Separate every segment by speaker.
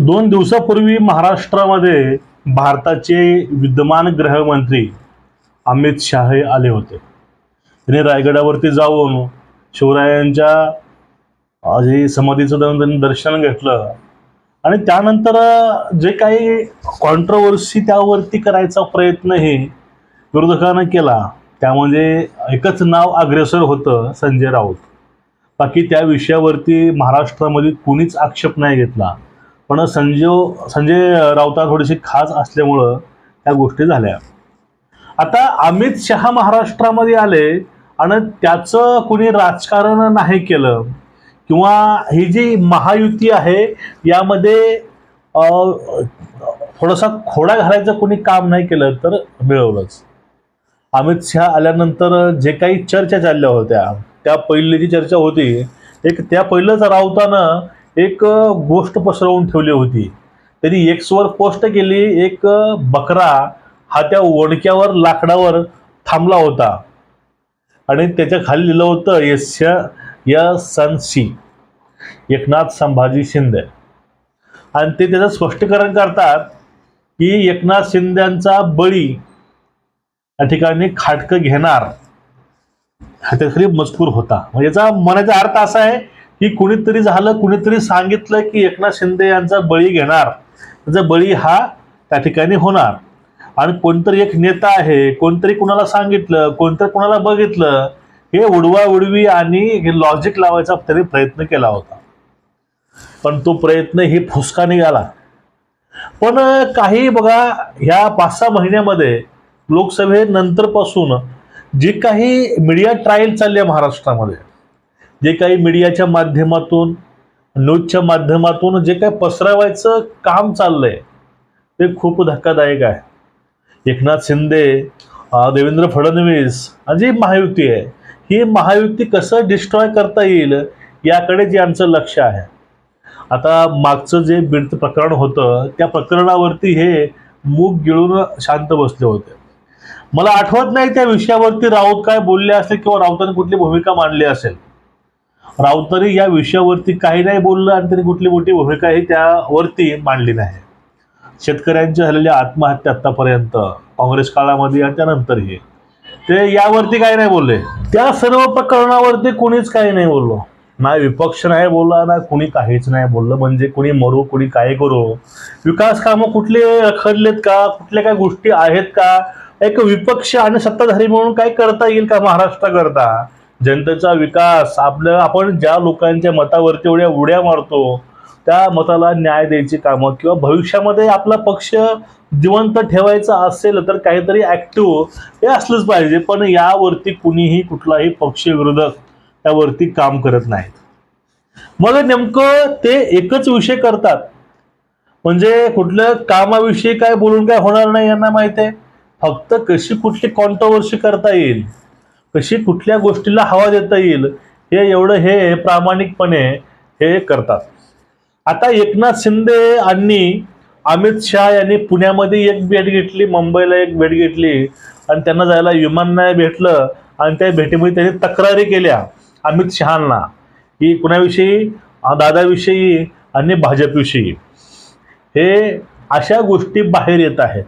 Speaker 1: दोन दिवसापूर्वी महाराष्ट्रामध्ये भारताचे विद्यमान गृहमंत्री अमित शाह हे आले होते. त्यांनी रायगडावरती जाऊन शिवरायांच्या जे समाधीचं त्यांनी दर्शन घेतलं. आणि त्यानंतर जे काही कॉन्ट्रोवर्सी त्यावरती करायचा प्रयत्नही विरोधकानं केला. त्यामध्ये एकच नाव अग्रेसर होतं संजय राऊत. बाकी त्या विषयावरती महाराष्ट्रामध्ये कुणीच आक्षेप नाही घेतला. पण संजीव संजय राऊता थोडीशी खास असल्यामुळं त्या गोष्टी झाल्या. आता अमित शहा महाराष्ट्रामध्ये आले आणि त्याचं कुणी राजकारण नाही केलं किंवा ही जी महायुती आहे यामध्ये थोडासा खोडा घालायचं कोणी काम नाही केलं तर मिळवलंच. अमित शहा आल्यानंतर जे काही चर्चा चालल्या होत्या त्या पहिली जी चर्चा होती. एक त्या पहिलंच राऊतानं एक गोष्ट पसरवून ठेवली होती. त्यांनी एक्सवर पोस्ट केली एक बकरा हा त्या ओडक्यावर लाकडावर थांबला होता. आणि त्याच्याखाली लिहिलं होतं यस्य यशंसी एकनाथ संभाजी शिंदे. आणि ते त्याचं स्पष्टीकरण करतात की एकनाथ शिंदेचा बळी या ठिकाणी खाटकं घेणार हा त्यासाठी मजकूर होता. म्हणजे याचा म्हणायचा अर्थ असा आहे की कुणीतरी झालं कुणीतरी सांगितलं की एकनाथ शिंदे यांचा बळी घेणार. त्यांचा बळी हा त्या ठिकाणी होणार. आणि कोणतरी एक नेता आहे कोणतरी कुणाला सांगितलं कोणतरी कुणाला बघितलं हे उडवा उडवी आणि हे लॉजिक लावायचा त्याने प्रयत्न केला होता. पण तो प्रयत्न ही फुसका निघाला. पण काही बघा ह्या पाच सहा महिन्यामध्ये लोकसभेनंतरपासून जे काही मीडिया ट्रायल चालली आहे महाराष्ट्रामध्ये जे काही मीडियाच्या माध्यमातून न्यूजच्या माध्यमातून जे काही पसरावायचं काम चाललंय ते खूप धक्कादायक आहे. एकनाथ शिंदे देवेंद्र फडणवीस आणि जी महायुती आहे. ही महायुती कसं डिस्ट्रॉय करता येईल याकडे जे आमचं लक्ष आहे. आता मागचं जे बीडचं प्रकरण होतं त्या प्रकरणावरती हे मूग गिळून शांत बसले होते. मला आठवत नाही त्या विषयावरती राऊत काय बोलले असेल किंवा राऊतांनी कुठली भूमिका मांडली असेल. राऊतांनी या विषयावरती काही नाही बोललं आणि त्यांनी कुठली मोठी भूमिकाही त्यावरती मांडली नाही. शेतकऱ्यांच्या झालेल्या आत्महत्या आत्तापर्यंत काँग्रेस काळामध्ये आणि त्यानंतरही. ते यावरती काही नाही बोलले. त्या सर्व प्रकरणावरती कोणीच काही नाही बोललो. ना विपक्ष नाही बोलला ना कुणी काहीच नाही बोललं. म्हणजे कुणी मरू कुणी काय करू? विकास कामं कुठले रखडलेत का? कुठल्या काय गोष्टी आहेत का? एक विपक्ष आणि सत्ताधारी म्हणून काय करता येईल का महाराष्ट्राकरता जनतेचा विकास आपलं आपण ज्या लोकांच्या मतावरती एवढ्या उड्या मारतो त्या मताला न्याय द्यायची कामं किंवा भविष्यामध्ये आपला पक्ष जिवंत ठेवायचा असेल तर काहीतरी ऍक्टिव्ह हे असलंच पाहिजे. पण यावरती कुणीही कुठलाही पक्ष विरोधक त्यावरती काम करत नाहीत. मग नेमकं ते एकच विषय करतात. म्हणजे कुठल्या कामाविषयी काय बोलून काय होणार नाही यांना माहिती आहे. फक्त कशी कुठली कॉन्ट्रोवर्सी करता येईल कशी कुठल्या गोष्टीला हवा देता येईल हे एवढं हे प्रामाणिकपणे हे करतात. आता एकनाथ शिंदे आणि अमित शहा यांनी पुण्यामध्ये एक भेट घेतली मुंबईला एक भेट घेतली आणि त्यांना जायला विमान नाही भेटलं आणि त्या भेटीमध्ये त्यांनी तक्रारी केल्या अमित शहांना. की कुणाविषयी? दादाविषयी आणि भाजपविषयी. हे अशा गोष्टी बाहेर येत आहेत.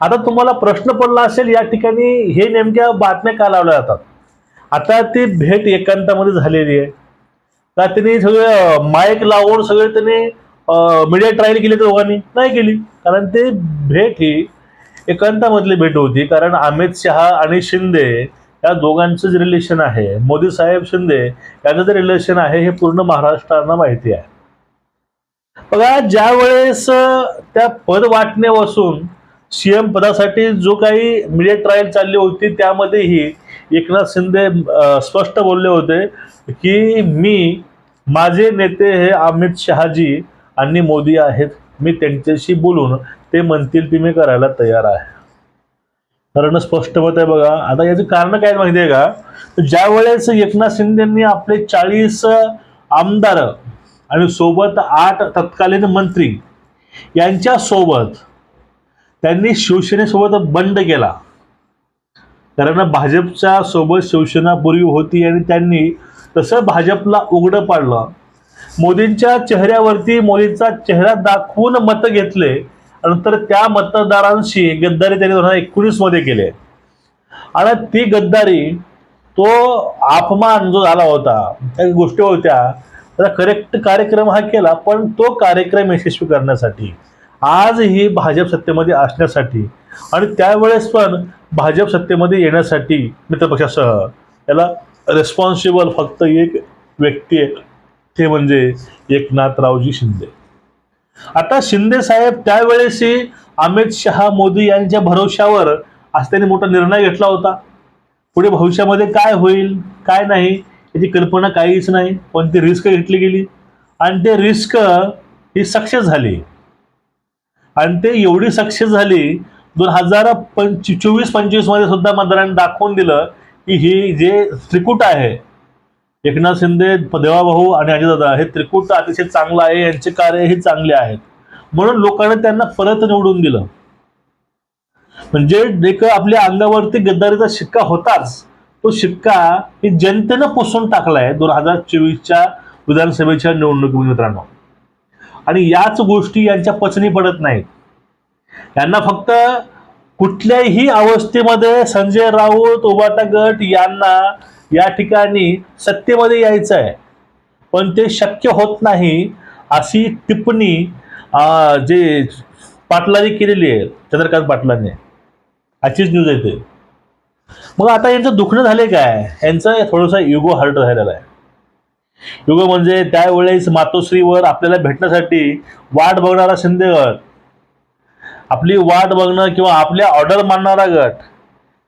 Speaker 1: आता तुम्हाला प्रश्न पडला असेल या ठिकाणी हे नेमक्या बातम्या का लावल्या जातात? आता ती भेट एकांतामध्ये झालेली आहे. का त्यांनी सगळे माईक लावून सगळे त्यांनी मीडिया ट्रायल केली तर दोघांनी? नाही केली. कारण ते भेट ही एकांतामधली भेट होती. कारण अमित शहा आणि शिंदे या दोघांचं जे रिलेशन आहे मोदी साहेब शिंदे यांचं जे रिलेशन आहे हे पूर्ण महाराष्ट्रांना माहिती आहे. बघा ज्या वेळेस त्या पद वाटण्यापासून सीएम पदासाठी जो काही मीडिया ट्रायल चालली होती त्यामध्येही एकनाथ शिंदे स्पष्ट बोलले होते की मी माझे नेते हे अमित शहाजी आणि मोदी आहेत. मी त्यांच्याशी बोलून ते म्हणतील ती मी करायला तयार आहे. कारण स्पष्ट मत आहे बघा. आता याचं कारण काय माहिती आहे का? ज्या वेळेस एकनाथ शिंदेंनी आपले चाळीस आमदार आणि सोबत आठ तत्कालीन मंत्री यांच्या सोबत त्यांनी शिवसेनेसोबत बंड केला. कारण भाजपच्या सोबत शिवसेना पूर्वी होती आणि त्यांनी तसं भाजपला उघडं पाडलं. मोदींच्या चेहऱ्यावरती मोदींचा चेहरा दाखवून मतं घेतले. नंतर त्या मतदारांशी गद्दारी त्यांनी दोन हजार एकोणीसमध्ये केले. आणि ती गद्दारी तो अपमान जो झाला होता त्या गोष्टी होत्या. त्याचा करेक्ट कार्यक्रम हा केला पण तो कार्यक्रम यशस्वी करण्यासाठी. आज ही भाजप सत्तेमध्ये असण्यासाठी आणि त्यावेळेस पण भाजप सत्तेमध्ये येण्यासाठी मित्रपक्षासह याला रेस्पॉन्सिबल फक्त एक व्यक्ती आहे. ते म्हणजे एकनाथरावजी शिंदे. आता शिंदे साहेब त्यावेळेसही अमित शहा मोदी यांच्या भरोश्यावर आज त्यांनी मोठा निर्णय घेतला होता. पुढे भविष्यामध्ये काय होईल काय नाही याची कल्पना काहीच नाही. पण ती रिस्क घेतली गेली. आणि ते रिस्क ही सक्सेस झाली. आणि ते एवढी सक्सेस झाली दोन हजार पंच चोवीस पंचवीसमध्ये सुद्धा मतदारांनी दाखवून दिलं की ही जे त्रिकूट आहे एकनाथ शिंदे देवाभाऊ आणि अजितदादा हे त्रिकूट अतिशय चांगलं आहे यांचे कार्य हे चांगले आहेत. म्हणून लोकांनी त्यांना परत निवडून दिलं. म्हणजे एक आपल्या अंगावरती गद्दारीचा शिक्का होताच. तो शिक्का हे जनतेनं पुसून टाकलाय दोन हजार चोवीसच्या विधानसभेच्या निवडणुकीमध्ये मित्रांनो. आणि याच गोष्टी यांच्या पचनी पडत नाहीत. यांना फक्त कुठल्याही अवस्थेमध्ये संजय राऊत उबाटा गट यांना या ठिकाणी सत्तेमध्ये यायचं आहे पण ते शक्य होत नाही अशी टिप्पणी जे पाटलांनी केलेली आहे चंद्रकांत पाटलांनी. अशीच न्यूज आहे ते मग आता यांचं दुखणं झाले काय? यांचं थोडंसं युगो हर्ट झालेला आहे. युग म्हणजे त्यावेळेस मातोश्रीवर आपल्याला भेटण्यासाठी वाट बघणारा शिंदे गट आपली वाट बघणं किंवा आपल्या ऑर्डर मानणारा गट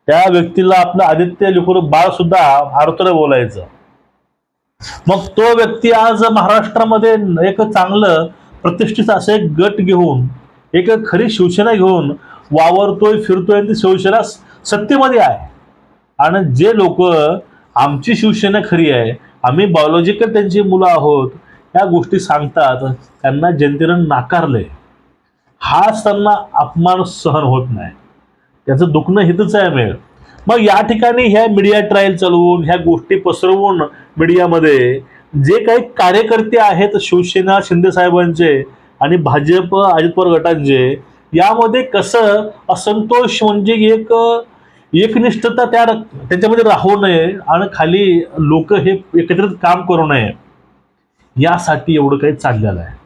Speaker 1: त्या व्यक्तीला आपलं आदित्य लिखून बाळ सुद्धा आरतुर बोलायचं. मग तो व्यक्ती आज महाराष्ट्रामध्ये एक चांगलं प्रतिष्ठित असं एक गट घेऊन एक खरी शिवसेना घेऊन वावरतोय फिरतोय ती शिवसेना सत्तेमध्ये आहे. आणि जे लोक आमची शिवसेना खरी आहे आम्ही बायोलॉजिकल त्यांची मुलं आहोत या गोष्टी सांगतात त्यांना जनतेनं नाकारले हाच त्यांना अपमान सहन होत नाही. त्याचं दुखणं हितच आहे मेळ. मग या ठिकाणी ह्या मीडिया ट्रायल चालवून ह्या गोष्टी पसरवून मीडियामध्ये जे काही कार्यकर्ते आहेत शिवसेना शिंदे साहेबांचे आणि भाजप अजित पवार गटांचे यामध्ये कसं असंतोष म्हणजे एक एकनिष्ठता त्या त्याच्यामध्ये राहू नये आणि खाली लोक हे एकत्रित काम करू नये. यासाठी एवढं काही चाललेलं आहे.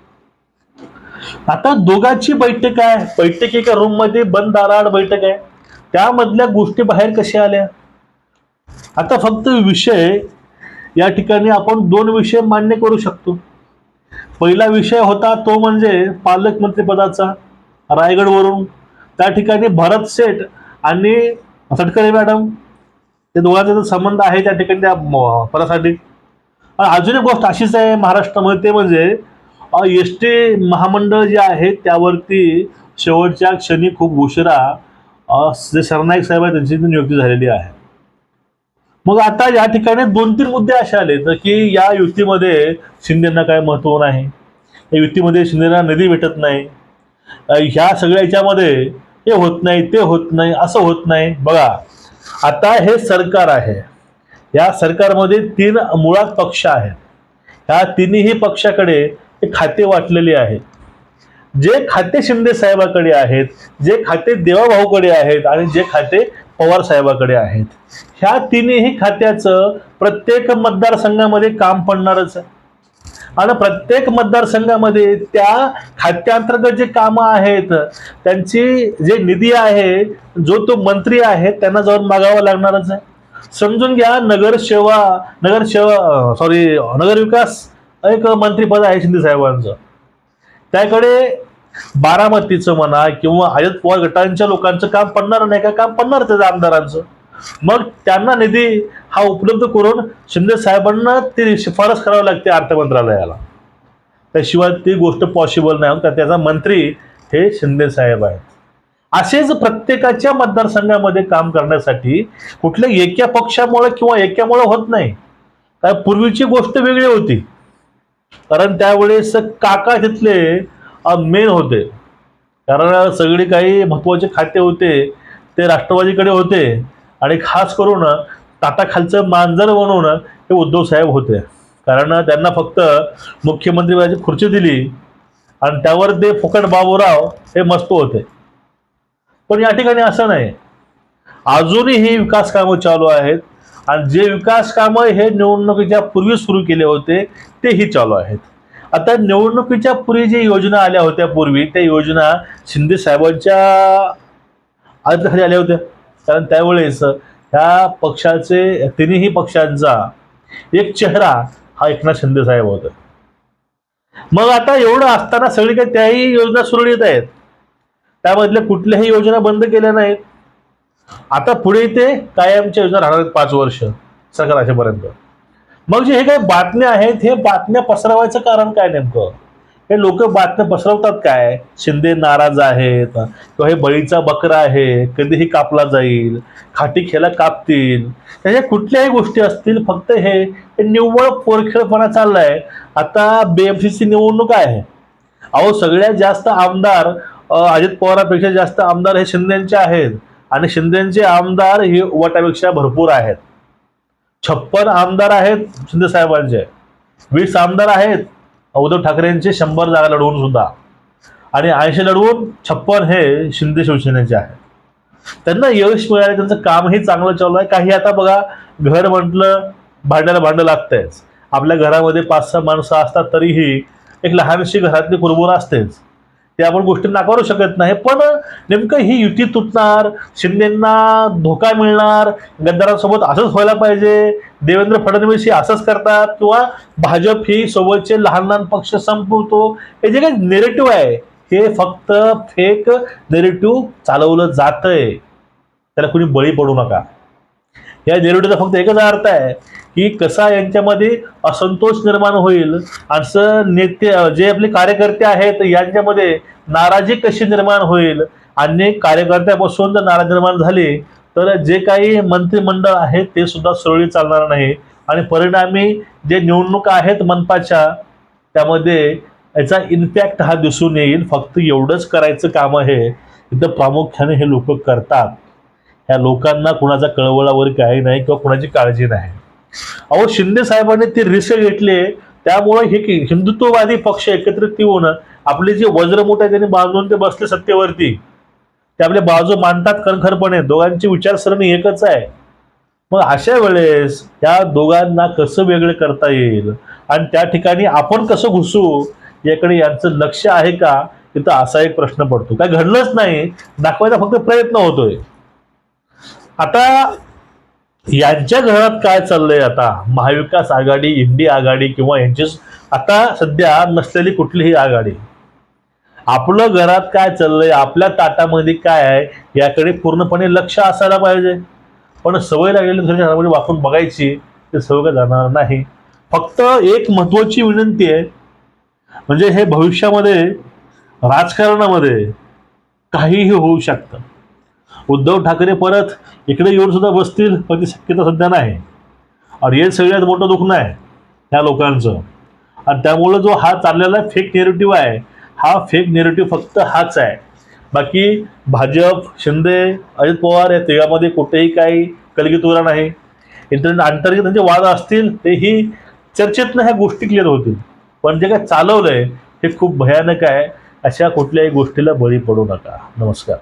Speaker 1: आता दोघांची बैठक आहे. बैठक एका रूममध्ये बंद दाराड बैठक आहे. त्यामधल्या गोष्टी बाहेर कशा आल्या? आता फक्त विषय या ठिकाणी आपण दोन विषय मान्य करू शकतो. पहिला विषय होता तो म्हणजे पालकमंत्रीपदाचा रायगडवरून. त्या ठिकाणी भरत सेठ आणि तटकरे मॅडम ते दोघांचा जो संबंध आहे त्या ठिकाणी त्या पदासाठी. अजून एक गोष्ट अशीच आहे महाराष्ट्रामध्ये ते म्हणजे एस टी महामंडळ जे आहे त्यावरती शेवटच्या क्षणी खूप उशिरा जे सरनाईक साहेब आहे त्यांची नियुक्ती झालेली आहे. मग आता या ठिकाणी दोन तीन मुद्दे असे आले तर की या युतीमध्ये शिंदेना काय महत्त्व नाही या युतीमध्ये शिंदेना निधी भेटत नाही ह्या सगळ्या याच्यामध्ये हे होत नाही ते होत नाही असं होत नाही. बघा आता हे सरकार आहे. या सरकारमध्ये तीन मुळात पक्ष आहेत. ह्या तिन्ही पक्षाकडे हे खाते वाटलेले आहे. जे खाते शिंदे साहेबाकडे आहेत जे खाते देवाभाऊकडे आहेत आणि जे खाते पवार साहेबाकडे आहेत. ह्या तिन्ही खात्याचं प्रत्येक मतदारसंघामध्ये काम पडणारच आहे. आणि प्रत्येक मतदारसंघामध्ये त्या खात्यांतर्गत जे कामं आहेत त्यांची जे निधी आहे जो तो मंत्री आहे त्यांना जाऊन मागावा लागणारच आहे. समजून घ्या नगरसेवा नगरसेवा सॉरी नगरविकास एक मंत्रीपद आहे शिंदे साहेबांचं. त्याकडे बारामतीचं म्हणा किंवा आयत पवार गटांच्या लोकांचं काम पडणार नाही का? काम पडणार त्याचं आमदारांचं. मग त्यांना निधी हा उपलब्ध करून शिंदे साहेबांना ती शिफारस करावी लागते अर्थ मंत्रालयाला. त्याशिवाय ती गोष्ट पॉसिबल नाही तर त्याचा मंत्री हे शिंदे साहेब आहेत. असेच प्रत्येकाच्या मतदारसंघामध्ये काम करण्यासाठी कुठल्या एका पक्षामुळे किंवा एकामुळे होत नाही. कारण पूर्वीची गोष्ट वेगळी होती. कारण त्यावेळेस काका तिथले मेन होते. कारण सगळे काही महत्त्वाचे खाते होते ते राष्ट्रवादीकडे होते. आणि खास करून ताटाखालचं मांजर बनवून हे उद्धव साहेब होते. कारण त्यांना फक्त मुख्यमंत्री खुर्ची दिली आणि त्यावर ते फुकट बाबूराव हे मस्त होते. पण या ठिकाणी असं नाही. अजूनही ही विकास कामं चालू आहेत आणि जे विकास कामं हे निवडणुकीच्या पूर्वी सुरू केले होते तेही चालू आहेत. आता निवडणुकीच्या पूर्वी जे योजना आल्या होत्या पूर्वी त्या योजना शिंदे साहेबांच्या आधाखाली आल्या होत्या. कारण त्यावेळेस ह्या पक्षाचे तिन्ही पक्षांचा एक चेहरा हा एकनाथ शिंदे साहेब होता. मग आता एवढं असताना सगळी काही त्याही योजना सुरळीत आहेत. त्यामधल्या कुठल्याही योजना बंद केल्या नाहीत. आता पुढे ते कायमच्या योजना राहणार आहेत पाच वर्ष सरकार असेपर्यंत. मग जे हे काही बातम्या आहेत हे बातम्या पसरवायचं कारण काय नेमकं? हे लोक बातम्या पसरवतात काय? शिंदे नाराज आहेत किंवा हे बळीचा बकरा आहे कधीही कापला जाईल खाटी खेळा कापतील. त्याच्या कुठल्याही गोष्टी असतील फक्त हे निव्वळ पोरखेळपणा चाललाय. आता बीएमसीची निवडणूक आहे. अहो सगळ्यात जास्त आमदार अजित पवारापेक्षा जास्त आमदार हे शिंदेचे आहेत. आणि शिंदेचे आमदार हे वटापेक्षा भरपूर आहेत. छप्पन आमदार आहेत शिंदे साहेबांचे. वीस आमदार आहेत. उद्धव ठाकरेंचे शंभर जागा लढवून सुद्धा. आणि ऐंशी लढवून छप्पन हे शिंदे शिवसेनेचे आहे त्यांना यश मिळाले त्यांचं कामही चांगलं चालू आहे. काही आता बघा घर म्हटलं भांड्याला भांडं लागतंयच आपल्या घरामध्ये पाच सहा माणसं असतात तरीही एक लहानशी घरातली कुरबुर असतेच. ते आपण गोष्टी नाकारू शकत नाही. पण नेमकं ही युती तुटणार शिंदेंना धोका मिळणार गद्दारांसोबत असंच व्हायला पाहिजे देवेंद्र फडणवीस हे असंच करतात किंवा भाजप ही सोबतचे लहान लहान पक्ष संपवतो हे जे काही नेरेटिव्ह आहे हे फक्त फेक नेरेटिव्ह चालवलं जातंय. त्याला कुणी बळी पडू नका. या नेरेटिव्हचा फक्त एकच अर्थ आहे की कसा यांच्यामध्ये असंतोष निर्माण होईल. असं नेते जे आपले कार्यकर्ते आहेत यांच्यामध्ये नाराजी कशी निर्माण होईल? आणि कार्यकर्त्यापासून जर नाराज निर्माण झाली तर जे काही मंत्रिमंडळ आहे ते सुद्धा सुरळीत चालणार नाही. आणि परिणामी जे निवडणुका आहेत मनपाच्या त्यामध्ये याचा इम्पॅक्ट हा दिसून येईल. फक्त एवढंच करायचं काम आहे. इथं प्रामुख्याने हे लोक करतात. ह्या लोकांना कुणाचा कळवळावर काही नाही किंवा कुणाची काळजी नाही. अहो शिंदे साहेबांनी ते रिस्क घेतले त्यामुळे हे की हिंदुत्ववादी पक्ष एकत्रित येऊन आपले जे वज्रमुठ आहे त्यांनी बांधून ते बसले सत्तेवरती. ते आपले बाजू मांडतात कणखरपणे दोघांची विचारसरणी एकच आहे. मग अशा वेळेस त्या दोघांना कसं वेगळं करता येईल? आणि त्या ठिकाणी आपण कसं घुसू? याकडे यांचं लक्ष आहे का? तिथं असा एक प्रश्न पडतो. काय घडलंच नाही. दाखवायचा फक्त प्रयत्न होतोय. आता यांच्या घरात काय चाललंय आता? महाविकास आघाडी इंडिया आघाडी किंवा यांची आता सध्या नसलेली कुठलीही आघाडी. आपलं घरात काय चाललंय? आपल्या ताटामध्ये काय आहे? याकडे पूर्णपणे लक्ष असायला पाहिजे. पण सवय लागलेली दुसऱ्याच्या घरामध्ये वापरून बघायची ते सवय काय जाणार नाही. फक्त एक महत्वाची विनंती आहे म्हणजे हे भविष्यामध्ये राजकारणामध्ये काहीही होऊ शकतं. उद्धव ठाकरे परत इकडे येऊन सुद्धा बसतील पण ती शक्यता सध्या नाही. आणि हे सगळ्यात मोठं दुखणं आहे ह्या लोकांचं. आणि त्यामुळं जो हा चाललेला फेक नेरेटिव्ह आहे हा फेक नेरेटिव्ह फक्त हाच आहे. बाकी भाजप शिंदे अजित पवार या तिघामध्ये कुठेही काही कलगीतुरा नाही. इंटरनेट अंतर्गत त्यांचे वाद असतील तेही चर्चेतनं ह्या गोष्टी क्लिअर होतील. पण जे काय चालवलं आहे हे खूप भयानक आहे. अशा कुठल्याही गोष्टीला बळी पडू नका. नमस्कार.